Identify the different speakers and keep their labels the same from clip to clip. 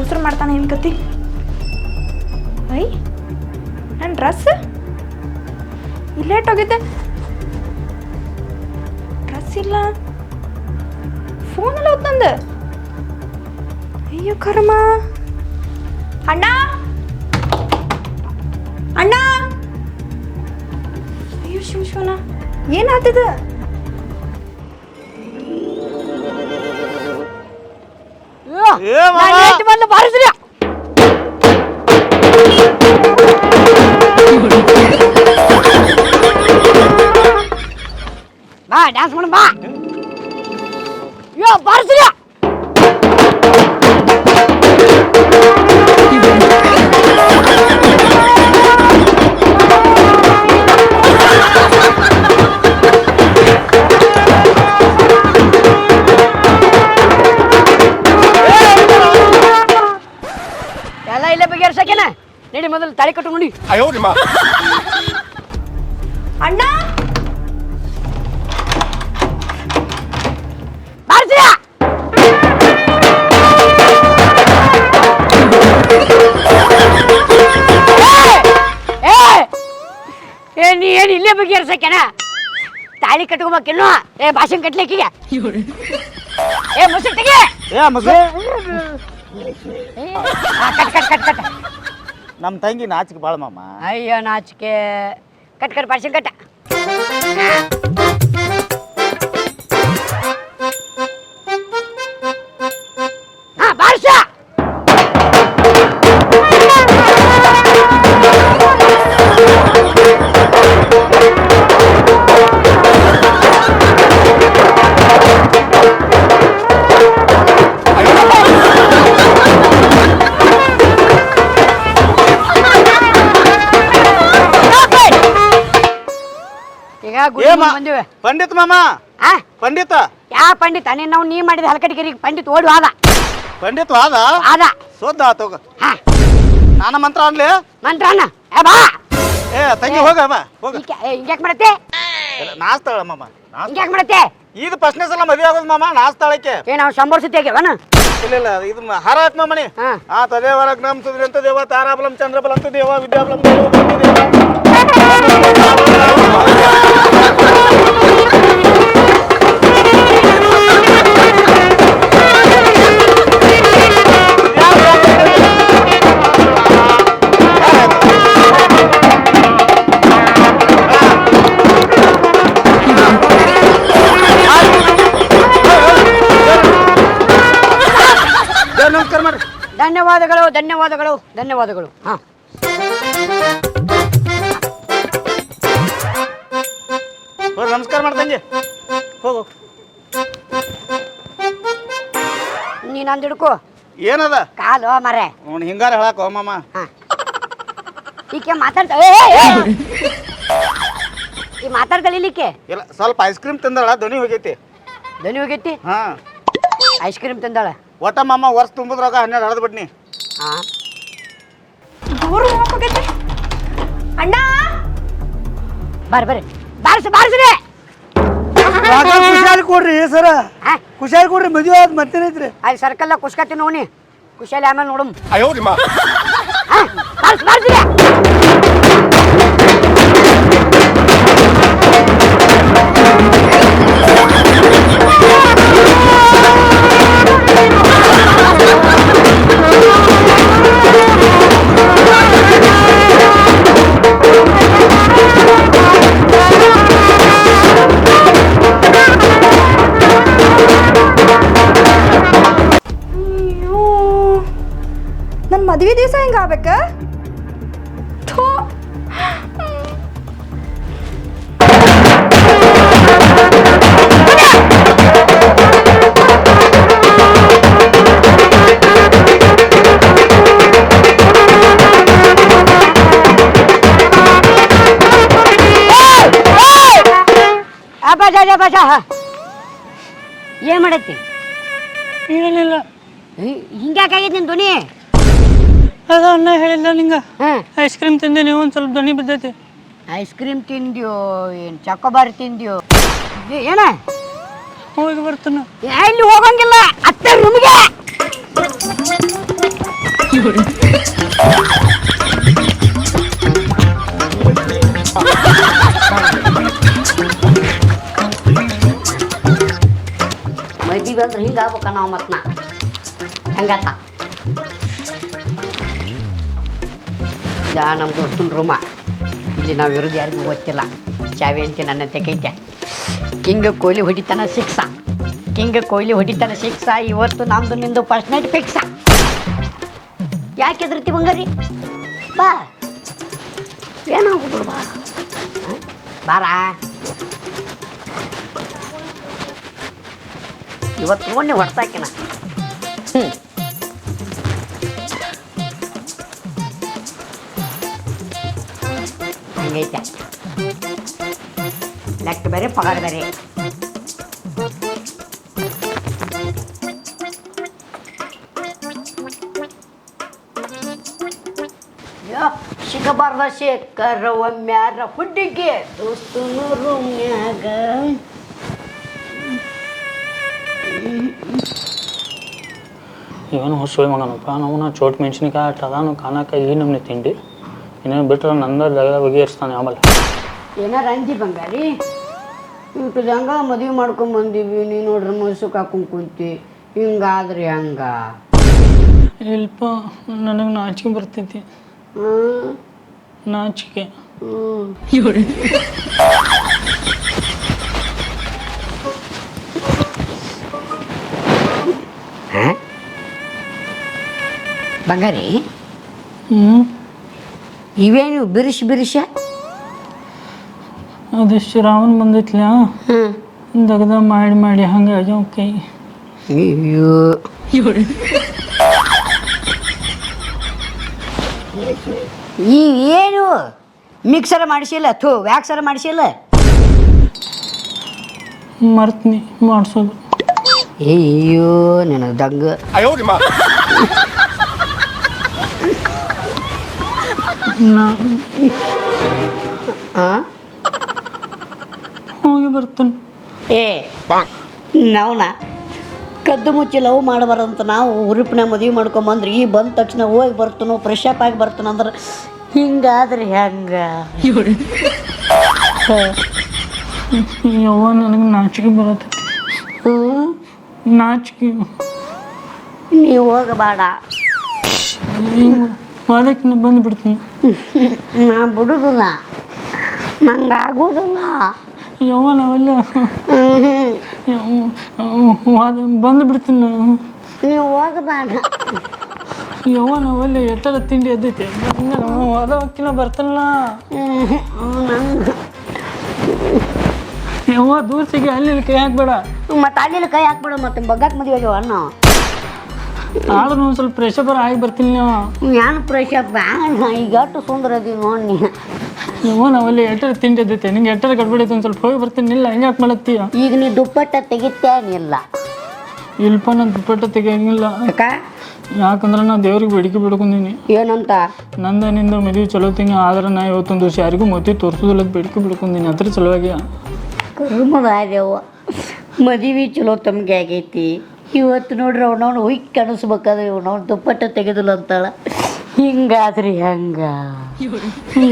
Speaker 1: ಉಸಿರು ಮಾಡ್ತಾನೆ ಏನು ಕತಿ? ಐ ನನ್ನ ಡ್ರೆಸ್ ಲೇಟ್ ಹೋಗಿದ್ದೆ. ಡ್ರೆಸ್ ಇಲ್ಲ. ಫೋನಲ್ಲಿ ಎಲ್ಲ ನಂದು. ಅಯ್ಯೋ ಕರ್ಮ. ಅಣ್ಣ! ಅಣ್ಣ! ಅಯ್ಯೋ ಶಿವ ಶಿವನ ಏನಾಗ್ತದ
Speaker 2: ಏ ಮಾಮ.
Speaker 3: ಬಂದು ಬಾರಿಸ್ರಿ. ಬಾ ಡ್ಯಾನ್ಸ್ ಮಾಡ ಬಾ. ಯೋ ಕಾಲದಲ್ಲಿ ತಾಳಿ ಕಟ್ಟು
Speaker 2: ಅಯ್ಯೋ
Speaker 1: ಅಣ್ಣ!
Speaker 3: ಬರ್ತೀಯ ಏ! ನೀ ಏನು ಇಲ್ಲೇ ಬಗ್ಗೆ ಇರ್ಸಕ್ಕೇನ ತಾಳಿ ಕಟ್ಕೊಬೇಕಿನ್ನು ಏ ಭಾಷಣ ಕಟ್ಲಿಕ್ಕೆ ಏ ಮುಸುಟ್ಟಿಗೆ
Speaker 2: ಏ ಮಗು
Speaker 3: ಕಟ್ ಕಟ್ ಕಟ್ ಕಟ್.
Speaker 2: ನಮ್ಮ ತಂಗಿ ನಾಚಿಕೆ ಭಾಳ ಮಾಮ
Speaker 3: ಅಯ್ಯೋ ನಾಚಿಕೆ ಕಟ್ ಕಟ್ ಭಾಷಣ ಕಟ್ಟ ಹಾ ಬಾರ್ಸ
Speaker 2: ಮಾ
Speaker 3: ಬಂದಿವೆ
Speaker 2: ಪಂಡಿತ್ ಮಾಮ.
Speaker 3: ಆ?
Speaker 2: ಪಂಡಿತ.
Speaker 3: ಯಾ ಪಂಡಿತ? ನೀನ್ ನಾವು ನೀ ಮಾಡಿದ ಹಲಕಟಿಗಿರಿಗೆ ಪಂಡಿತ್ ಓಡಿ ಆದ.
Speaker 2: ಪಂಡಿತ್ ವಾದ
Speaker 3: ಆದ.
Speaker 2: ಸೋದ್ದ ಆತೋಗ
Speaker 3: ಹಾ.
Speaker 2: ನಾನ ಮಂತ್ರ ಅನ್ಲಿ?
Speaker 3: ಮಂತ್ರನ ಏ ಬಾ.
Speaker 2: ಏ ತಂಗಿ ಹೋಗ ಬಾ ಹೋಗ.
Speaker 3: ಏ, ಹಿಂಗ್ಯಾಕ್ ಮಾಡತ್ತೆ?
Speaker 2: ನಾಸ್ತಾಳ ಮಾಮ ನಾಸ್ತ
Speaker 3: ಹಿಂಗ್ಯಾಕ್ ಮಾಡತ್ತೆ?
Speaker 2: ಇದು ಫಸ್ಟ್ನೇ ಸಲ ಮದುವೆ ಆಗೋದು ಮಾಮ ನಾಸ್ತಾಳಕ್ಕೆ
Speaker 3: ಏ ನಾವು ಸಂಬೋರ್ಸತಿ ಆಗ್ಯಾವನ
Speaker 2: ಇಲ್ಲ ಇಲ್ಲ ಇದು ಮ- ಹಾರ ಮನಿ ಮಾಮನಿ
Speaker 3: ಹಾ.
Speaker 2: ಆ ತದೇವರ ಸುದ್ರಿ ಅಂತ ದೇವ ತಾರಾಬಲಂ ಚಂದ್ರಬಲಂತ ದೇವ ವಿದ್ಯಾಬಲಂ ದೇವ ದೇವ.
Speaker 3: ಧನ್ಯವಾದಗಳು ಧನ್ಯವಾದಗಳು ಧನ್ಯವಾದಗಳು. ಹಾ.
Speaker 2: ಹೋಗಿ ನಮಸ್ಕಾರ ಮಾಡ್ತಂಗೆ ಹೋಗು.
Speaker 3: ನೀ ನಂದು ಹಿಡ್ಕೋ.
Speaker 2: ಏನದ?
Speaker 3: ಕಾಲು ಮರೆ.
Speaker 2: ಅವ್ನು ಹಿಂಗಾರ ಹೇಳಕ್ ಮಾಮ.
Speaker 3: ಈಕೆ ಮಾತಾಡ್ತಾ. ಈ ಮಾತಾಡ್ತಾಳೆ
Speaker 2: ಇಲ್ಲ ಸ್ವಲ್ಪ ಐಸ್ ಕ್ರೀಮ್ ತಿಂದಾಳ ಧ್ವನಿ ಹೋಗೈತಿ.
Speaker 3: ದನಿ ಹೋಗೈತಿ?
Speaker 2: ಹಾ.
Speaker 3: ಐಸ್ ಕ್ರೀಮ್ ತಂದಾಳ?
Speaker 2: ಒಟ್ಟ ಮಾಮ ವರ್ಷ ತುಂಬಿದ್ರಾಗ ಹನ್ನೆರಡು ಹಳದ್
Speaker 3: ಬಿಡ್ನಿ.
Speaker 1: ದೂರ ಹೋಗಕೈತಿ ಅಣ್ಣ!
Speaker 3: ಬರ್ರಿ ಬರ್ರಿ ಬಾರಿಸಿ ಬಾರಿಸ್ರಿ.
Speaker 4: ಖುಷಿಯಾಗಿ ಕೊಡ್ರಿ ಸರ?
Speaker 3: ಆ?
Speaker 4: ಖುಷಿಯಾಗಿ ಕೊಡ್ರಿ ಮದುವೆ ಆದ್ ಮತ್ತೇನೈತ್ರಿ
Speaker 3: ಅಲ್ಲಿ ಸರ್ಕಲ್ ಕುಸ್ಕತ್ತಿ ನೋಡಿ ಕುಶಾಲಿ ಆಮೇಲೆ ನೋಡಮ್. ಬಾರಿಸಿ ಬಾರಿಸ್ರಿ.
Speaker 1: ಹಿಂಗೆ ಆಗ್ಬೇಕ
Speaker 3: ಏನ್ ಮಾಡೈತಿ
Speaker 4: ಏನಿಲ್ಲ
Speaker 3: ಹಿಂಗ್ಯಾಕಾಗೈತಿ ನಿನ್ ಧ್ವನಿ
Speaker 4: ಅದ ಅಣ್ಣ ಹೇಳಿಲ್ಲ ನಿಂಗ? ಐಸ್ ಕ್ರೀಮ್ ತಿಂದೆ ನೀವು ಒಂದ್ ಸ್ವಲ್ಪ ಧ್ವನಿ ಬಿದ್ದೈತಿ.
Speaker 3: ಐಸ್ ಕ್ರೀಮ್ ತಿಂದ್ಯೋ ಏನ್ ಚಕೋಬಾರ್ ತಿಂದ್ಯೋ? ಏ, ಏನ?
Speaker 4: ಹೋಗಿ ಬರ್ತಾನ.
Speaker 3: ಎಲ್ಲಿ ಹೋಗಂಗಿಲ್ಲ ಅತ್ತೆ ರೂಮಿಗೆ ಮದುವೆ ಬಂದ್ರೆ ಹಿಂಗೆ ಆಗ್ಬೇಕ ನಾವು ಮತ್ತೆ ನಾ ಯಾ ನಮ್ಮ ದೋಸ್ತನ ರೂಮ ಇಲ್ಲಿ ನಾವು ಇರೋದು ಯಾರಿಗೂ ಗೊತ್ತಿಲ್ಲ. ಚಾವಿ ಅಂತ ನನ್ನ ತೆಗೈತೆ ಕಿಂಗ್ ಕೊಹ್ಲಿ ಹೊಡಿತನ ಸಿಕ್ಸ. ಕಿಂಗ್ ಕೊಹ್ಲಿ ಹೊಡಿತನ ಸಿಕ್ಸ. ಇವತ್ತು ನಮ್ದು ನಿಂದು ಫಸ್ಟ್ ನೈಟ್ ಫಿಕ್ಸ ಯಾಕೆ ಎದುರ್ತಿ ಬಂಗಾರಿ? ಬಾ. ಏನಾಗ್ಬಿಡ್ಬಾ ಹ? ಬಾರ. ಇವತ್ತು ನೋಡಿ ಹೊಡ್ಸಾಕಿನ ಹಂಗೈತೆ ಲೆಕ್ಕ ಬೇರೆ ಪಗಾರ ಬೇರೆ ಯೋ, ಸಿಗಬಾರ್ದ ಶೇಖರ ಒಮ್ಮ್ಯಾರ ಹುಡ್ಡಿಗೆ ದೋಸ್ತನು ರೂಮ್ನ್ಯಾಗ
Speaker 4: ಏನು ಹೊಸ ಮಗನಪ್ಪ ನಾವು ಚೋಟ್ ಮೆಣಸಿನ್ಕಾಯಿ ಅಟ್ ಅದಾನು ಕಾಣಕ ಈ ನಮ್ನೆ ತಿಂಡಿ ಇನ್ನೇನು ಬಿಟ್ಟರೆ ನಂದ ದಗದ ಬಗೆಹರಿಸ್ತಾನೆ ಆಮೇಲೆ.
Speaker 3: ಏನಾರ ಅಂಜಿ ಬಂಗಾರಿ? ಇಂಟದಂಗ ಮದುವೆ ಮಾಡ್ಕೊಂಡ್ ಬಂದೀವಿ ನೀ ನೋಡ್ರಿ ಮೈಸೂಕ್ ಹಾಕೊಂಡು ಕುಂತಿ ಹಿಂಗಾದ್ರೆ ಹಂಗ?
Speaker 4: ಇಲ್ಪ ನನಗೆ ನಾಚಿಕೆ ಬರ್ತೈತಿ. ನಾಚಿಕೆ.
Speaker 3: ಬಂಗಾರಿ?
Speaker 4: ಹ್ಞೂ
Speaker 3: ಇವೇನು ಬಿರುಶ್ ಬಿರುಶ?
Speaker 4: ಅದಿಷ್ಟು ರಾವನ್ ಬಂದಿತ್ಲ? ದಗದ ಮಾಡಿ ಮಾಡಿ ಹಂಗೆ ಅವ್ ಕೈ.
Speaker 3: ಅಯ್ಯೋ. ಈ ಏನು? ಮಿಕ್ಸರ್ ಮಾಡಿಸಿಲ್ಲ? ಥೂ ವ್ಯಾಕ್ಸರ್ ಮಾಡಿಸಿಲ್ಲ?
Speaker 4: ಮರ್ತೀನಿ ಮಾಡಿಸೋದು.
Speaker 3: ಅಯ್ಯೋ ನನಗೆ ದಂಗ.
Speaker 4: ಹೋಗಿ ಬರ್ತೀನಿ.
Speaker 3: ಏ ನಾವ್ನ? ಕದ್ದು ಮುಚ್ಚಿ ಲವ್ ಮಾಡಬಾರಂತ ನಾವು ಉರುಪಿನ ಮದುವೆ ಮಾಡ್ಕೊಂಬಂದ್ರೆ ಈ ಬಂದ ತಕ್ಷಣ ಹೋಗಿ ಬರ್ತಾನೋ ಫ್ರೆಶ್ ಅಪ್ ಆಗಿ ಬರ್ತಾನ ಅಂದ್ರೆ ಹಿಂಗಾದ್ರೆ ಹೆಂಗ?
Speaker 4: ಯವ್ವ ನನಗೆ ನಾಚಿಕೆ ಬರತ್ತೆ.
Speaker 3: ಹ್ಞೂ
Speaker 4: ನಾಚಿಕೆ.
Speaker 3: ನೀವು ಹೋಗಬೇಡ.
Speaker 4: ಬಂದ್ಬಿಡ್ತೀನಿ ಬಂದು ಬಿಡ್ತೀನಿ
Speaker 3: ನಾ ಬಿಡುದಿಲ್ಲ. ನಂಗೆ ಆಗೋದಿಲ್ಲ.
Speaker 4: ಯವ್ವ ನಾವೆಲ್ಲ ಬಂದು ಬಿಡ್ತೀನಿ ನಾನು.
Speaker 3: ನೀವು ಹೋಗಬೇಡ
Speaker 4: ಯವ್ವ ನಾವೆಲ್ಲ ತಿಂಡಿ ಎದ್ದೈತೆ. ಅದಕ್ಕಿನ
Speaker 3: ಬರ್ತಲ್ಲ.
Speaker 4: ಯವ್ವ ದೂರ ಸಿಗಿ ಅಲ್ಲಿ ಕೈ ಹಾಕ್ಬೇಡ.
Speaker 3: ಮತ್ತೆ ಅಲ್ಲಿ ಕೈ ಹಾಕ್ಬೇಡ ಮತ್ತೆ ಬಗ್ಗಕ್ಕೆ ಮದುವೆ ಅಣ್ಣ
Speaker 4: ಆದ್ರೂ ಒಂದು ಸ್ವಲ್ಪ ಪ್ರೆಷರ್ ಆಗಿ ಬರ್ತೀನಿ ನೀವು.
Speaker 3: ಏನು ಫ್ರೆಶ್ ಅಪ್ ಈಗ ಅಷ್ಟು ಸುಂದರ ಅದೀವಿ ನೋಡಿ
Speaker 4: ಯವ್ವ ನಾವೆಲ್ಲ ಎಟ್ಟರ ತಿಂಡಿ ಎದ್ದೈತೆ ನಿಂಗೆ ಎಟ್ಟರ ಗಡ್ಬಡೈತೆ ಒಂದು ಸ್ವಲ್ಪ ಹೋಗಿ ಬರ್ತೀನಿ ಇಲ್ಲ ಹೆಂಗೆ ಯಾಕೆ ಮಾಡತ್ತೀಯ?
Speaker 3: ಈಗ ನೀ ದುಪ್ಪಟ್ಟ ತೆಗಿತೇನಿಲ್ಲ.
Speaker 4: ಇಲ್ಪ ನಾನು ದುಪ್ಪಟ್ಟ ತೆಗಿಯಂಗಿಲ್ಲ.
Speaker 3: ಅಕ್ಕ
Speaker 4: ಯಾಕಂದ್ರೆ ನಾ ದೇವ್ರಿಗೆ ಬೇಡಿಕೆ ಬಿಡ್ಕೊಂಡಿನಿ.
Speaker 3: ಏನಂತ?
Speaker 4: ನಂದ ನಿಂದ ಮದುವೆ ಚಲೋ ತಿಂಗ ಆದ್ರೆ ನಾ ಇವತ್ತೊಂದು ದಿವಸ ಯಾರಿಗೂ ಮದುವೆ ತೋರಿಸೋದಿಲ್ಲ ಅಂತ ಬೇಡಿಕೆ ಬಿಡ್ಕೊಂಡಿನಿ ಅದ್ರ ಸಲುವಾಗಿ
Speaker 3: ಕರ್ಮದ ಆಗ್ಯಾವ ಮದುವೆ ಚಲೋ ತಮಗೆ ಆಗೈತಿ. ಇವತ್ತು ನೋಡ್ರಿ ಅವನವ್ನು ಹುಯ್ಕ್ ಕಾಣಿಸ್ಬೇಕಾದ್ರೆ ಇವನವ್ನು ದುಪ್ಪಟ್ಟ ತೆಗೆದಿಲ್ಲ ಅಂತಾಳ. ಹಿಂಗಾದ್ರಿ ಹಂಗ?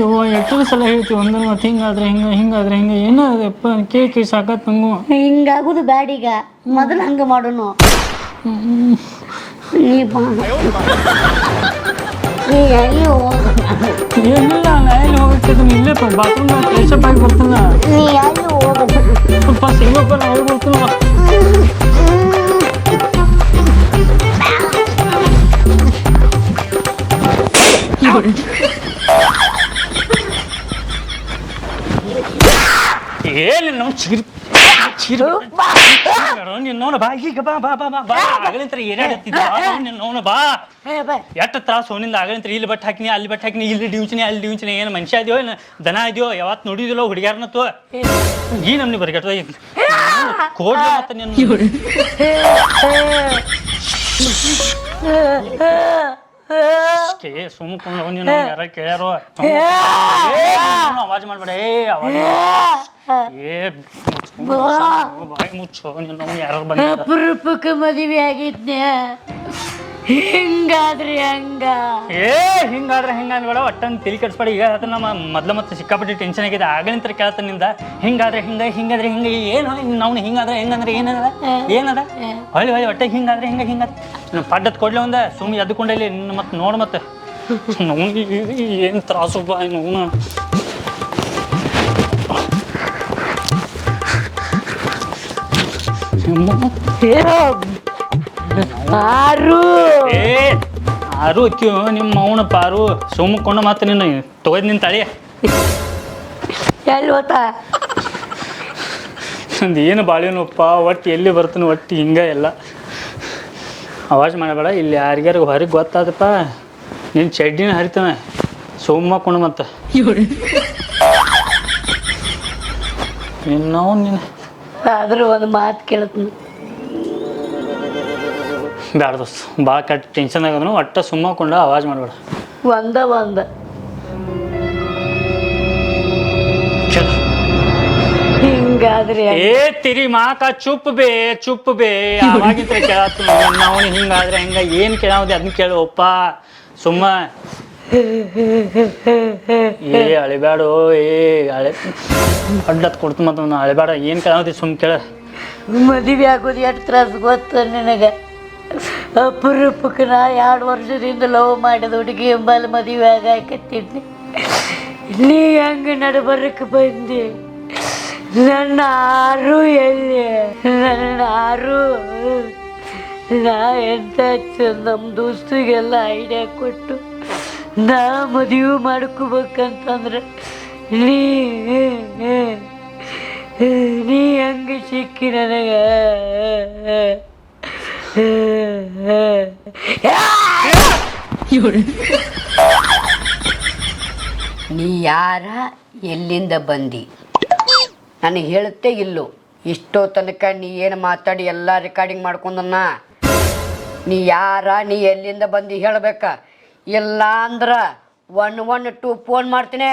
Speaker 4: ಯವ್ವ ಎಷ್ಟೋ ಸಲ ಹೇಳ್ತೀವಿ ಒಂದ್ರ ಮತ್ತೆ ಹಿಂಗಾದ್ರೆ ಹಿಂಗೆ ಹಿಂಗಾದ್ರೆ ಹಿಂಗೆ ಏನೋ ಅದಪ್ಪ ಕೇಳಿ ಕೇಳಿ ಸಾಕತ್ ನಂಗೂ.
Speaker 3: ಹಿಂಗಾಗುದು ಬ್ಯಾಡೀಗ ಮೊದಲು ಹಂಗ ಮಾಡೋನು. ನೀ ಬಾ. ನೀ ಎಲ್ಲಿ ಹೋಗ
Speaker 4: ಏನಿಲ್ಲ ನಾ ಎಲ್ಲಿ ಹೋಗಕ್ಕೆ ಇಲ್ಲೇ ಬಾತ್ರೂಮ್ ಫ್ರೆಶ್ ಅಪ್ ಆಗಿ ಬರ್ತಾನ.
Speaker 3: ನೀ ಎಲ್ಲಿ ಹೋಗ
Speaker 4: ಸ್ವಲ್ಪ ಸಿಗಪ್ಪ ನಾ ಹೋಗಿ ಬರ್ತಾನ 一个人别人能吃个 ಚಿರ್ ಚಿರ್ ನಿನ್ನವನ ಬಾ. ಈಗ ಬಾ ಬಾ ಬಾ ಬಾ. ಬಾ ಆಗಲಿಂತ್ರ ನಿನ್ನವನ ಬಾ. ಎಷ್ಟು ತ್ರಾಸ ಅವನಿಂದ ಆಗಲಿಂತ್ರ ಇಲ್ಲಿ ಬಟ್ ಹಾಕಿನಿ ಅಲ್ಲಿ ಬಟ್ ಹಾಕಿನಿ ಇಲ್ಲಿ ಡಿಂಚನಿ ಅಲ್ಲಿ ಡಿಂಚನಿ ಏನು ಮನುಷ್ಯ ಇದೆಯೋ ಏನು ದನ ಇದೆಯೋ ಯಾವತ್ತು ನೋಡಿದಿಲ್ಲೋ ಹುಡುಗ್ಯಾರನ ತೋ. ಈ ನಮ್ನಿ ಬರ್ಗಟ್ಟ ಕೋಡ್ಲಿ ಮತ್ತೆ ನಿನ್ನ ಸುಮ್ಮನೆ ನೀನು ಯಾರ ಕೇಳ್ಯಾರೋ. ಅವಾಜ್ ಮಾಡ್ಬೇಡ ಏ ಅವಾಜ್ ಏ ಬಾಯಿ ಮುಚ್ಚೋ ನೀನು ಯಾರು ಬಂದ
Speaker 3: ಅಪರೂಪಕ್ಕೆ ಮದುವೆ ಆಗಿದ್ನೆ. ಹಿಂಗಾದ್ರಿ ಹಂಗ?
Speaker 4: ಏ ಹಿಂಗಾದ್ರೆ ಹಿಂಗ ಅನ್ಬೇಡ ಒಟ್ಟನ್ ತಿಳಿ ಕೆಡ್ಸ್ಬೇಡ. ಈಗ ಅದು ನಮ್ಮ ಮೊದ್ಲು ಮತ್ತೆ ಸಿಕ್ಕಾಪಟ್ಟೆ ಟೆನ್ಷನ್ ಆಗಿದೆ. ಆಗಲಿಂತ ಕೇಳ್ತಾನೆ ನಿಂದ. ಹಿಂಗಾದ್ರೆ ಹಿಂಗ ಹಿಂಗಾದ್ರೆ ಹಿಂಗ ಏನು ನಾವು ಹಿಂಗಾದ್ರೆ ಹೆಂಗಂದ್ರೆ ಏನದ? ಏನದ ಹೊಳ್ಳಿ ಹೊಳ್ಳಿ ಒಟ್ಟೆ ಹಿಂಗಾದ್ರೆ ಹಿಂಗ ಹಿಂಗ ಪಡ್ಡದ್ ಕೊಡ್ಲಿ ಒಂದ ಸುಮ್ಮನೆ ನಿನ್ನ ಮತ್ತೆ ನೋಡ್ ಮತ್ತೆ. ಏನು ತ್ರಾಸಪ್ಪ ನೋವು
Speaker 3: ಆರು
Speaker 4: ಏ ಆರು ಅಕ್ಕಿಯೋ ನಿಮ್ಮ ಅವನ ಪಾರು. ಸುಮ್ಮಕೊಂಡು ಮತ್ತೆ ನೀನು ತೊಗೊಂಡು ನಿನ್ ತಳಿ.
Speaker 3: ಎಲ್ಲಿ ಹೋತ?
Speaker 4: ನಂದು ಏನು ಬಾಳೆನಪ್ಪ ಒಟ್ಟು ಎಲ್ಲಿ ಬರ್ತಾನೆ ಒಟ್ಟು ಹಿಂಗೆ ಎಲ್ಲ ಅವಾಜ್ ಮಾಡಬೇಡ ಇಲ್ಲಿ ಯಾರಿಗಾರು ಹೊರಗೆ ಗೊತ್ತಾದಪ್ಪ ನಿನ್ನ ಚಡ್ಡಿನ ಹರಿತಾನೆ. ಸುಮ್ಮಕೊಂಡು ಮತ್ತೆ ನಿನ್ನವ್ ನೀನು.
Speaker 3: ಆದ್ರೂ ಒಂದು ಮಾತು ಕೇಳ್ತೀನಿ.
Speaker 4: ಬ್ಯಾಡ ದೋಸ್ತ ಭಾಳ ಕೆಟ್ಟ ಟೆನ್ಷನ್ ಆಗೋದನು ಸುಮ್ಮ ಕೊಂಡು ಆವಾಜ್ ಮಾಡಬೇಡ.
Speaker 3: ಒಂದ ಒಂದ. ಹಿಂಗಾದ್ರಿ ಹಂಗ.
Speaker 4: ಏ ತಿರಿ ಮಾಕ ಚುಪ್ ಬೇ ಚುಪ್ ಬೇ ಅವಾಗಿದ್ರೆ ಕೇಳತ್ತು ನಾವು ಹಿಂಗಾದ್ರೆ ಹೆಂಗ ಏನು ಕೇಳೋದು ಅದನ್ನ ಕೇಳುವಪ್ಪ ಸುಮ್ಮ. ಏ, ಅಳಿಬ್ಯಾಡು, ಏ, ಅಳೆ. ಅಡ್ಡತ್ ಕೊಡ್ತು ಮತ್ತು ಅಳಿಬೇಡ ಏನು ಕೇಳೋದಿ ಸುಮ್ ಕೇಳ.
Speaker 3: ಮದುವೆ ಆಗೋದು ಎಷ್ಟು ತ್ರಾಸು ಗೊತ್ತ ನಿನಗೆ? ಅಪರೂಪಕ್ಕೆ ನಾ ಎರಡು ವರ್ಷದಿಂದ ಲವ್ ಮಾಡಿದ ಹುಡುಗಿ ಎಂಬಲ್ಲಿ ಮದುವೆ ಆಗಾಕತ್ತಿದ್ದೆ ನೀ ಹೆಂಗೆ ನಡಬರಕ್ಕೆ ಬಂದಿ? ನನ್ನ ಆರು ಎಲ್ಲಿ? ನನ್ನ ಆರು. ನಾ ಎಂತ ನಮ್ಮ ದೋಸ್ತಿಗೆಲ್ಲ ಐಡಿಯಾ ಕೊಟ್ಟು ನಾ ಮದುವೆ ಮಾಡ್ಕೋಬೇಕಂತಂದ್ರೆ ನೀ ನೀ ಹಂಗೆ ಸಿಕ್ಕಿ ನನಗೆ ನೀ ಯಾರ ಎಲ್ಲಿಂದ ಬಂದಿ? ನನಗೆ ಹೇಳುತ್ತೆ ಇಲ್ಲೋ. ಇಷ್ಟೋ ತನಕ ನೀ ಏನು ಮಾತಾಡಿ ಎಲ್ಲ ರೆಕಾರ್ಡಿಂಗ್ ಮಾಡ್ಕೊಂಡನ್ನ ನೀ ಯಾರ ನೀ ಎಲ್ಲಿಂದ ಬಂದು ಹೇಳ್ಬೇಕ? ಇಲ್ಲ ಅಂದ್ರ ಒನ್ ಒನ್ ಟು ಫೋನ್ ಮಾಡ್ತೀನಿ.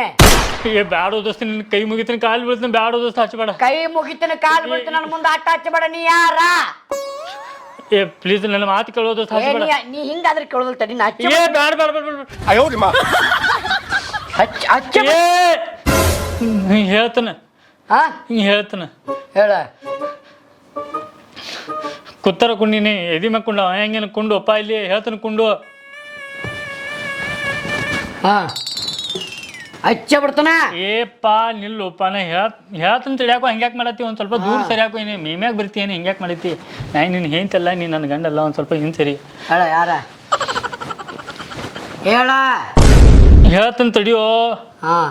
Speaker 4: ಏ ಬ್ಯಾಡ ದೋಸ್ತ ನಿನ್ನ ಕೈ ಮುಗಿತೀನಿ ಕಾಲು ಬೀಳ್ತೀನಿ ಬ್ಯಾಡ ದೋಸ್ತ ಹಚ್ಚಬೇಡ
Speaker 3: ಕೈ ಮುಗಿತೀನಿ ಕಾಲು ಬಿಡ್ತೀನಿ ನನ್ನ ಮುಂದೆ ಆಟ ಹಚ್ಚಬೇಡ ನೀ ಯಾರ?
Speaker 4: ಏ ಪ್ಲೀಸ್ ನನ್ನ ಮಾತು ಕೇಳೋದು ದೋಸ್ತ
Speaker 3: ಏ,
Speaker 4: ಹಚ್ಚಬೇಡ
Speaker 3: ನೀ- ನೀ ಹಿಂಗಾದ್ರೆ ಕೇಳೋದಿಲ್ಲ ತಡಿ ನಾ ಹಚ್ಚ
Speaker 4: ಏ ಬ್ಯಾಡ ಬ್ಯಾಡ ಬ್ಯಾಡ ಬ್ಯಾಡ
Speaker 2: ಅಯ್ಯೋ ನಿಮ್ಮ
Speaker 3: ಹಚ್ಚ ಹಚ್ಚ
Speaker 4: ಏ ನೀ ಹೇಳ್ತಾನೆ.
Speaker 3: ಹಾ
Speaker 4: ನೀ ಹೇಳ್ತಾನೆ.
Speaker 3: ಹೇಳ.
Speaker 4: ಕುತ್ತರ ಕುಂಡಿನಿ ಎದಿ ಮ್ಯಾಗ ಕುಂಡ ಹೆಂಗೇನು ಕುಂಡು ಅಪ್ಪ ಇಲ್ಲಿ ಹೇಳ್ತಾನೆ ಕುಂಡು.
Speaker 3: ಹಾ. ಹಚ್ಚ ಬಿಡ್ತಾನ?
Speaker 4: ಏಪ್ಪ ನಿಲ್ಲುಪ್ಪ ನಾ ಹೇಳ್ ಹೇಳ್ತಾನೆ ತಿಳಿಯಾಕೋ ಹಂಗ್ಯಾಕೆ ಮಾಡತ್ತಿ? ಒಂದು ಸ್ವಲ್ಪ ದೂರ ಸರಿಯಾಕೋ ನೀನು ಮೇಮ್ಯಾಗ ಬರ್ತೀನಿ ಹಿಂಗ್ಯಾಕೆ ಮಾಡತ್ತಿ? ನಾ ನಿನ್ನ ಹೇಂತಲ್ಲ ನೀನು ನನ್ನ ಗಂಡಲ್ಲ ಒಂದು ಸ್ವಲ್ಪ ಹಿಂಗೆ ಸರಿ.
Speaker 3: ಹೇಳ ಯಾರ? ಹೇಳ.
Speaker 4: ಹೇಳ್ತಾನೆ ತಡಿಯೋ.
Speaker 3: ಹಾಂ.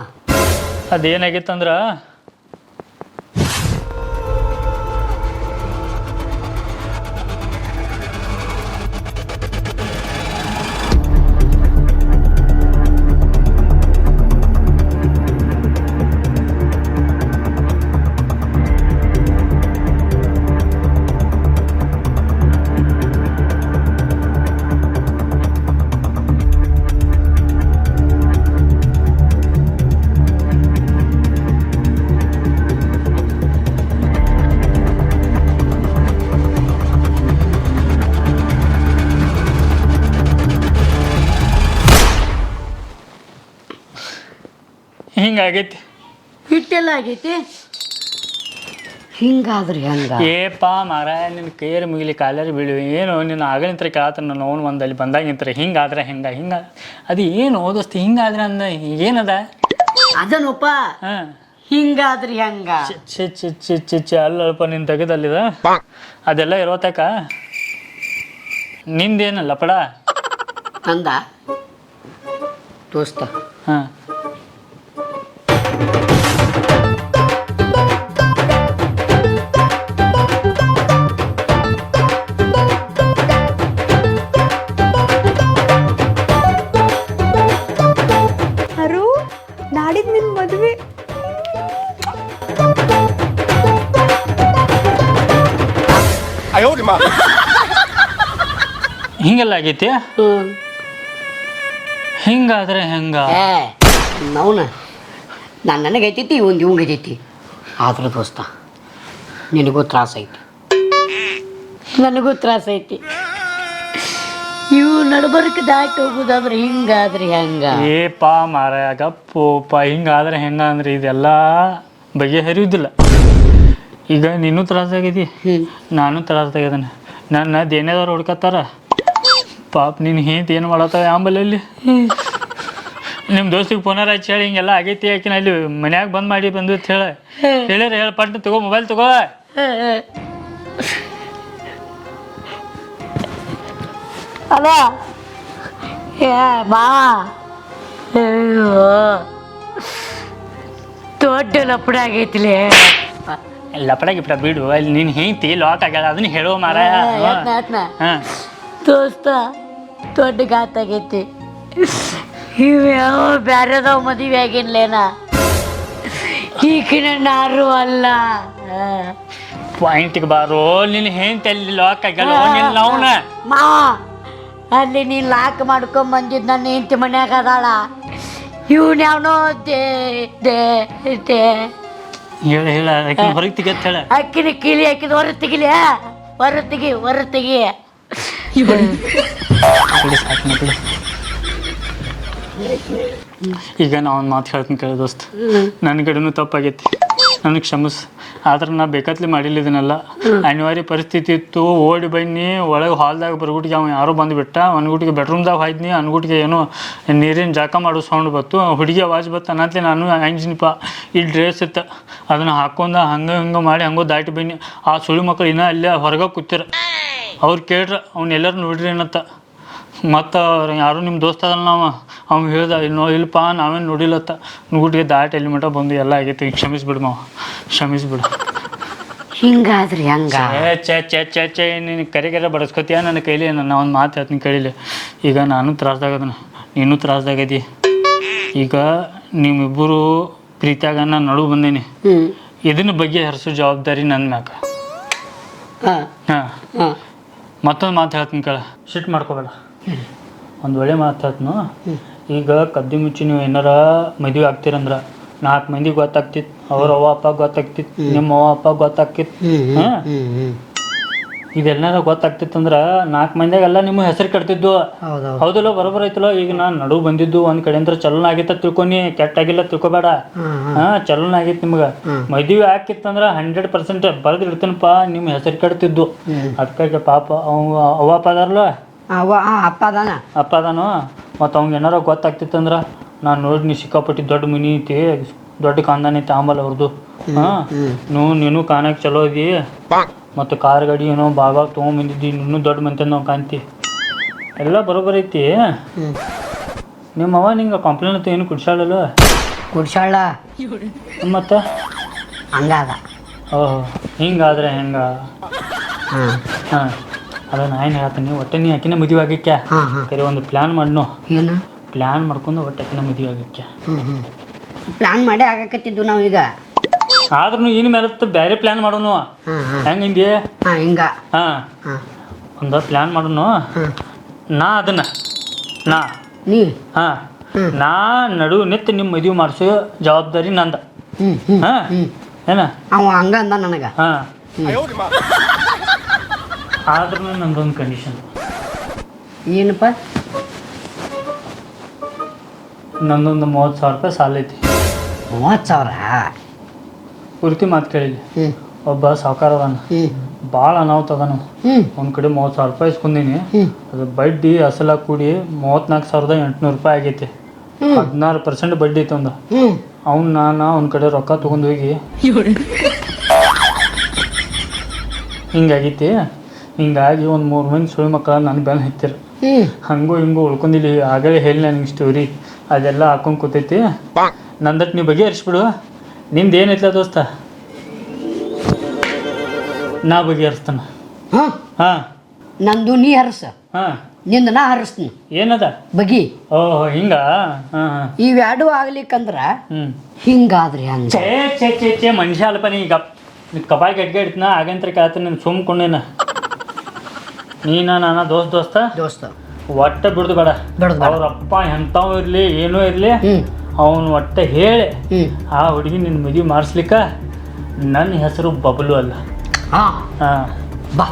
Speaker 4: ಅದೇನಾಗಿತ್ತಂದ್ರ ಹಿಂಗಾಗೈತಿ
Speaker 3: ಹಿಟ್ಟೆಲ್ಲ ಆಗೈತಿ. ಹಿಂಗಾದ್ರಿ ಹಂಗ?
Speaker 4: ಏಪ ಮಾರ ನಿನ್ನ ಕೈಯರ್ ಮುಗಿಲಿ ಕಾಲರ್ ಬೀಳು ಏನು ನಿನ್ನ ಆಗಲಿಂತ್ರ ಕೇಳತ್ತ ನನ್ನ ಅವ್ನು ಒಂದು ಅಲ್ಲಿ ಬಂದಾಗಿಂತ್ರ ಹಿಂಗಾದ್ರೆ ಹಿಂಗ ಹಿಂಗ. ಅದು ಏನು ಓದಿಸ್ತಿ ಹಿಂಗಾದ್ರೆ ಅಂದ ಏನದ?
Speaker 3: ಅದನಪ್ಪ
Speaker 4: ಹಾಂ.
Speaker 3: ಹಿಂಗಾದ್ರಿ ಹಂಗ?
Speaker 4: ಚಿ ಚಿ ಚಿ ಚಿ ಚಿ ಅಲ್ಲಪ್ಪ ನಿನ್ನ ತೆಗೆದಲ್ಲಿದ. ಅದೆಲ್ಲ ಇರೋತಕ ನಿಂದೇನಲ್ಲ ಪಡ
Speaker 3: ಅಂದ ದೋಸ್ತ
Speaker 4: ಹಾಂ.
Speaker 2: ನಿಮ್ಮ
Speaker 4: ಹಿಂಗೆಲ್ಲ ಆಗೈತಿ?
Speaker 3: ಹ್ಮ್.
Speaker 4: ಹಿಂಗಾದ್ರೆ ಹೆಂಗ?
Speaker 3: ಏ ನಾನು ನನಗೆ ಐತೈತಿ ಇವಂದು ಇವಂಗೆ ಐತೈತಿ. ಆದ್ರೆ ದೋಸ್ತ ನಿನಗೂ ತ್ರಾಸ ಐತಿ. ನನಗೂ ತ್ರಾಸ ಐತಿ. ಇವು ನಡ್ಬರ್ಕ ದಾಟಿ ಹೋಗುದಾದ್ರೆ ಹಿಂಗಾದ್ರೆ ಹೆಂಗ?
Speaker 4: ಏ ಪಾ ಮಾರಾಯ ಗಪ್ಪು ಪಾ ಹಿಂಗಾದ್ರೆ ಹೆಂಗ ಅಂದ್ರೆ ಇದೆಲ್ಲ ಬಗೆಹರಿಯುವುದಿಲ್ಲ ಈಗ ನೀನು ತ್ರಾಸಾಗಿದಿ ನಾನು ತ್ರಾಸಾಗಿದ್ದಾನೆ ನನ್ನ ದೇನೇದವ್ರು ಹುಡ್ಕತ್ತಾರ? ಪಾಪ ನೀನು ಹೇಂತ ಏನು ಮಾಡತ್ತಾವ ಆಂಬಲಲ್ಲಿ ನಿಮ್ಮ ದೋಸ್ತಿಗೆ ಪುನರ್ ಹಚ್ಚಿ ಹೇಳಿ ಹಿಂಗೆಲ್ಲ ಆಗೈತಿ ಆಕಿನ ಅಲ್ಲಿ ಮನ್ಯಾಗ ಬಂದ್ ಮಾಡಿ ಬಂದು ಅಂತ ಹೇಳ. ಹೇಳಿರ ಹೇಳ ಪಟ್ಟು ತಗೋ ಮೊಬೈಲ್ ತಗೋ.
Speaker 3: ಅಲ್ಲ ಏ ಅಯ್ಯೋ. ದೊಡ್ಡ ಲಪಡ ಆಗೈತಿಲೇ.
Speaker 4: ಲಪಡ ಗಿಪಡ ಬಿಡು ಅಲ್ಲಿ ನೀನು ಹೆಂಗ್ತಿ ಲಾಕ್ ಆಗಲ್ಲ ಅದನ್ನ ಹೇಳೋ ಮಾರಾಯ. ಹಾಂ
Speaker 3: ದೋಸ್ತ ದೊಡ್ಡ ಗಾತ ಆಗೈತಿ. ಇವ್ ಯಾವ ಬ್ಯಾರೆದವ್ ಮದುವೆ ಆಗಿನ್ಲೇನ ಈಗಿನ ನಾರು ಅಲ್ಲ.
Speaker 4: ಪಾಯಿಂಟಿಗೆ ಬಾರೋ ನಿನ್ನ ಹೆಂಡ್ತಿ ಅಲ್ಲಿ ಲಾಕ್ ಆಗಲ್ಲ ನಿನ್ನ ನಾವ್ನ
Speaker 3: ಮಾ ಅಲ್ಲಿ ನೀನ್ ಲಾಕ್ ಮಾಡ್ಕೊಂಡ್ ಬಂದಿದ್ ನನ್ನ ಹೆಂಡತಿ ಮನ್ಯಾಗ ಅದಾಳ. ಇವ್ನ ಯಾವನೋ ದೇ ದೇ ದೇ.
Speaker 4: ಹೇಳ ಹೇಳ ಆಕಿನ ಹೊರಗೆ ತೆಗಿಯತ್ ಹೇಳ.
Speaker 3: ಅಕ್ಕಿನ ಕೀಲಿ ಹಾಕಿದ ಹೊರ ತೆಗಿಲಿ ಹೊರ ತೆಗಿ ಹೊರ ತೆಗಿ.
Speaker 4: ಬಿಡು ಸಾಕು ನಾ ಬಿಡು. ಈಗ ನಾ ಒಂದು ಮಾತು ಹೇಳ್ತೀನಿ ಕೇಳ ದೋಸ್ತ. ನನ್ನ ಕಡೆನೂ ತಪ್ಪಾಗೈತಿ. ನನಗೆ ಕ್ಷಮಿಸ್. ಆದ್ರೆ ನಾ ಬೇಕತ್ಲಿ ಮಾಡಿಲ್ಲ ಇದನ್ನೆಲ್ಲ ಅನಿವಾರ್ಯ ಪರಿಸ್ಥಿತಿ ಇತ್ತು ಓಡಿ ಬನ್ನಿ ಒಳಗೆ ಹಾಲ್ದಾಗ ಬರ್ಗುಟಿಗೆ ಅವ ಯಾರೋ ಬಂದುಬಿಟ್ಟ. ಅನ್ಗುಟಿಗೆ ಬೆಡ್ರೂಮ್ದಾಗ ಹೋಯ್ದ್ನಿ ಅನ್ಗುಟಿಗೆ ಏನೋ ನೀರಿನ ಜಾಕ ಮಾಡೋ ಸೌಂಡ್ ಬತ್ತು ಹುಡುಗಿ ವಾಚ್ ಬತ್ತು ಅನ್ನತ್ಲಿ ನಾನು ಅಂಜಿನಿಪ. ಈ ಡ್ರೆಸ್ ಇತ್ತು ಅದನ್ನು ಹಾಕೊಂಡ ಹಂಗೆ ಹಿಂಗೆ ಮಾಡಿ ಹಂಗೋ ದಾಟಿ ಬನ್ನಿ. ಆ ಸುಳಿ ಮಕ್ಕಳು ಇನ್ನೂ ಅಲ್ಲೇ ಹೊರಗೆ ಕೂತಿರ. ಅವ್ರು ಕೇಳ್ರ ಅವ್ನ ಎಲ್ಲರೂ ನೋಡ್ರಿ ಏನತ್ತ ಮತ್ತು ಯಾರು ನಿಮ್ಮ ದೋಸ್ತ ಅದಲ್ಲ ನಾವು? ಅವ್ನು ಹೇಳ್ದ ಇನ್ನೋ ಇಲ್ಲಪ್ಪ ನಾವೇನು ನೋಡಿಲ್ಲತ್ತ ನುಗುಟಿಗೆ ದಾಟ್ ಎಲ್ಲಿ ಮಟ ಬಂದು ಎಲ್ಲ ಆಗೈತಿ. ಈಗ ಕ್ಷಮಿಸ್ಬಿಡು ನಾವು ಕ್ಷಮಿಸ್ಬಿಡು.
Speaker 3: ಹಿಂಗಾದ್ರಿ ಹಂಗ?
Speaker 4: ಏ ಚೆ ಚೆ ಚೆ ಚೆ ನೀನು ಕರೆ ಕರೆ ಬಡಸ್ಕೊತೀಯ ನನ್ನ ಕೈಲಿ? ನನ್ನ ಒಂದು ಮಾತು ಹೇಳ್ತೀನಿ ಕೇಳಿಲ್ಲ ಈಗ ನಾನು ತ್ರಾಸ್ದಾಗದನ ನೀನು ತ್ರಾಸ್ದಾಗದಿ ಈಗ ನಿಮ್ಮಿಬ್ಬರು ಪ್ರೀತಿಯಾಗ ನಾನು ನಡು ಬಂದೀನಿ.
Speaker 3: ಹ್ಮ್.
Speaker 4: ಇದನ್ನ ಬಗ್ಗೆ ಹರಿಸೋ ಜವಾಬ್ದಾರಿ ನನ್ನ ಮ್ಯಾಗ
Speaker 3: ಹಾ.
Speaker 4: ಹಾಂ.
Speaker 3: ಹಾ.
Speaker 4: ಮತ್ತೊಂದು ಮಾತು ಹೇಳ್ತೀನಿ ಕೇಳ. ಶಿಟ್ ಮಾಡ್ಕೋಬೇಡ. ಒಂದು ಒಳ್ಳೆ ಮಾತು ಹೇಳ್ತೀನಿ ಈಗ ಕದ್ದಿ ಮುಚ್ಚಿ ನೀವು ಏನಾರ ಮದುವೆ ಆಗ್ತೀರಂದ್ರ ನಾಲ್ಕು ಮಂದಿ ಗೊತ್ತಾಗ್ತಿತ್ತು ಅವ್ರ ಅವ್ವ ಅಪ್ಪ ಗೊತ್ತಾಗ್ತಿತ್ತು ನಿಮ್ಮ ಅವ್ವ ಅಪ್ಪ ಗೊತ್ತಾಗ್ತಿತ್ತು ಹಾಂ?
Speaker 3: ಹ್ಮ್
Speaker 4: ಇದೆಲ್ಲ ಗೊತ್ತಾಗ್ತಿತ್ತಂದ್ರ ನಾಲ್ಕು ಮಂದಿಯಾಗೆಲ್ಲ ನಿಮ್ಮ ಹೆಸರು ಕಟ್ತಿದ್ದು
Speaker 3: ಹೌದೌದು.
Speaker 4: ಹೌದಲ್ಲ ಬರೋಬರ್ ಐತಲ್ಲ ಈಗ ನಾನು ನಡು ಬಂದಿದ್ದು ಒಂದ್ ಕಡೆ ಅಂತ ಚಲನ ಆಗಿತ್ತ ತಿಳ್ಕೊನಿ ಕೆಟ್ಟಾಗಿಲ್ಲ ತಿಳ್ಕೊಬೇಡ. ಹಾ ಚಲನ ಆಗಿತ್ತು ನಿಮ್ಗೆ. ಮದುವೆ ಹಾಕಿತ್ತಂದ್ರ ಹಂಡ್ರೆಡ್ ಪರ್ಸೆಂಟ್ ಬರ್ದಿರ್ತೇನಪ್ಪ ನಿಮ್ಮ ಹೆಸರು ಕಟ್ತಿದ್ದು ಅದಕ್ಕಾಗಿ ಪಾಪ ಅವ ಅವ್ವ ಅಪ್ಪ ಅದಾರಲ್ಲ
Speaker 3: ಅವ ಆ, ಅಪ್ಪ ಅದಾನ?
Speaker 4: ಅಪ್ಪ ಅದಾನು? ಮತ್ತು ಅವ್ನಿಗೆ ಏನಾರ ಗೊತ್ತಾಗ್ತಿತ್ತಂದ್ರ ನಾನು ನೋಡಿ ನೀ ಸಿಕ್ಕಾಪಟ್ಟಿ ದೊಡ್ಡ ಮನಿ ಐತಿ ದೊಡ್ಡ ಕಾಂದಾನ ಐತಿ ಆಮೇಲೆ ಅವ್ರದ್ದು ಹಾಂ? ನೀವು ನೀನು ಕಾಣಕ್ಕೆ ಚಲೋ ಅದಿ. ಮತ್ತು ಕಾರ್ ಗಾಡಿ ಏನೋ ಬಾಬಾ ತೊಗೊಂಬಂದಿದ್ದಿ ನೀನು ದೊಡ್ಡ ಮಂತೆ ನಾವು ಕಾಣ್ತಿ. ಎಲ್ಲ ಬರೋಬರ್ ಐತಿ. ನಿಮ್ಮ ಅವ್ವ ನಿಂಗೆ ಕಂಪ್ಲೇಂಟ್ ಅಂತ ಏನು ಕುಡ್ಸಾಳಲ್ಲ
Speaker 3: ಕುಡ್ಸಾಳ
Speaker 4: ಮತ್ತು?
Speaker 3: ಹಂಗಾದ.
Speaker 4: ಓಹೋ ಹಿಂಗಾದ್ರೆ ಹೆಂಗ?
Speaker 3: ಹಾಂ.
Speaker 4: ಹಾಂ. ಅದ ನಾ ಏನು ಹೇಳ್ತೀನಿ ಒಟ್ಟೆ ನೀ ಆಕಿನ ಮದುವೆ
Speaker 3: ಹಾಂ ಹಾಂ.
Speaker 4: ಕರೆ ಒಂದು ಪ್ಲ್ಯಾನ್ ಮಾಡ್ನು?
Speaker 3: ಏನು?
Speaker 4: ಪ್ಲ್ಯಾನ್ ಮಾಡ್ಕೊಂಡು ಒಟ್ಟೆ ಆಕಿನ ಮದುವೆ
Speaker 3: ಹ್ಞೂ ಪ್ಲಾನ್ ಮಾಡಿ ಆಗಕತ್ತಿದ್ದು ನಾವೀಗ
Speaker 4: ಆದ್ರೂ ಇನ್ ಮೇಲೆ ಬೇರೆ ಪ್ಲಾನ್ ಮಾಡೋನು.
Speaker 3: ಹಾಂ ಹಾಂ.
Speaker 4: ಹಿಂಗೆ
Speaker 3: ಹಾಂ ಹಿಂಗ.
Speaker 4: ಹಾ.
Speaker 3: ಹಾಂ.
Speaker 4: ಒಂದು ಪ್ಲಾನ್ ಮಾಡೋನು.
Speaker 3: ಹಾಂ.
Speaker 4: ನಾ ಅದನ್ನ. ನಾ.
Speaker 3: ನೀ?
Speaker 4: ಹಾ. ನಾ ನಡು ನಿಂತು ನಿಮ್ಮ ಮದುವೆ ಮಾಡಿಸೋ ಜವಾಬ್ದಾರಿ ನಂದ.
Speaker 3: ಹ್ಞೂ ಹ್ಞೂ
Speaker 4: ಹಾ. ಏನ?
Speaker 3: ಅವ ಹಂಗ ಅಂದ ನನಗೆ.
Speaker 4: ಹಾ. ಆದ್ರೂ ನಂದೊಂದು ಕಂಡೀಷನ್
Speaker 3: ಏನಪ್ಪ?
Speaker 4: ನಂದೊಂದು ಮೂವತ್ತು ಸಾವಿರ ರೂಪಾಯಿ ಸಾಲ ಐತಿ.
Speaker 3: ಮೂವತ್ತು ಸಾವಿರ?
Speaker 4: ಪೂರ್ತಿ ಮಾತು ಕೇಳಿದ್ವಿ
Speaker 3: ಹ್ಞೂ
Speaker 4: ಒಬ್ಬ ಸಾವುಕಾರ ಅದಾನ.
Speaker 3: ಹ್ಞೂ
Speaker 4: ಭಾಳ ಅನಾಹುತ ಅದಾನು ಒಂದು ಕಡೆ ಮೂವತ್ತು ಸಾವಿರ ರೂಪಾಯಿ ಇಸ್ಕೊಂಡಿನಿ. ಅದು ಬಡ್ಡಿ ಅಸಲ ಕೂಡಿ ಮೂವತ್ನಾಲ್ಕು ಸಾವಿರದ ಎಂಟುನೂರು ರೂಪಾಯಿ ಆಗೈತಿ. ಹದಿನಾರು ಪರ್ಸೆಂಟ್ ಬಡ್ಡಿ ಐತೆ ಒಂದು ಅವ್ನು ನಾನು ಅವ್ನ ಕಡೆ ರೊಕ್ಕ ತೊಗೊಂಡು ಹೋಗಿ. ಹಿಂಗಾಗೈತಿ ಹಿಂಗಾಗಿ ಒಂದು ಮೂರು ಮಂದಿ ಸುಳ್ಳು ಮಕ್ಕಳ ನನ್ನ ಬೆನ್ ಹತ್ತಿರ. ಹಂಗೂ ಹಿಂಗೂ ಉಳ್ಕೊಂಡಿಲ್ಲ ಆಗಲೇ ಹೇಳಿ ನನಗೆ ಸ್ಟೋರಿ ಅದೆಲ್ಲ ಹಾಕೊಂಡು ಕೂತೈತಿ. ನಂದಟ್ ನೀವು ಬಗೆಹರಿಸ್ಬಿಡು. ನಿಂದು ಏನೈತಲ್ಲ ದೋಸ್ತ? ನಾ ಬಗೆಹರಿಸ್ತಾನ.
Speaker 3: ಹಾಂ.
Speaker 4: ಹಾಂ.
Speaker 3: ನಂದು ನೀ ಹರಸ.
Speaker 4: ಹಾಂ.
Speaker 3: ನಿಂದ ನಾ ಹರಸ್ತೀನಿ.
Speaker 4: ಏನದ?
Speaker 3: ಬಗಿ.
Speaker 4: ಓಹೋ ಹಿಂಗ? ಹಾಂ ಹಾಂ.
Speaker 3: ಇವೆರಡು ಆಗ್ಲಿಕ್ಕಂದ್ರ ಹಿಂಗಾದ್ರಿ ಹಂಗ.
Speaker 4: ಮನುಷ್ಯ ಅಲ್ಪ ನೀ ಈಗ ಕಪಾಯಿ ಗಡ್ಗೆ ಇಡ್ತೀನ ಆಗಂತ್ರ ಕೇಳ್ತೀನಿ ನೀನು ಸುಮ್ಕೊಂಡೇನ ನೀನ ನಾನ ದೋಸ್ತ ದೋಸ್ತ?
Speaker 3: ದೋಸ್ತ.
Speaker 4: ಒಟ್ಟೆ ಬಿಡುದು ಬೇಡ.
Speaker 3: ಬಿಡ್ದು ಬೇಡ.
Speaker 4: ಅವ್ರ ಅಪ್ಪ ಎಂಥವ್ ಇರ್ಲಿ ಏನೋ ಇರ್ಲಿ ಅವನು ಒಟ್ಟ ಹೇಳಿ ಆ ಹುಡುಗಿ ನಿನ್ನ ಮದುವೆ ಮಾಡಿಸ್ಲಿಕ್ಕ ನನ್ನ ಹೆಸರು ಬಬಲು ಅಲ್ಲ.
Speaker 3: ಹಾ.
Speaker 4: ಹಾಂ.
Speaker 3: ಬಾ.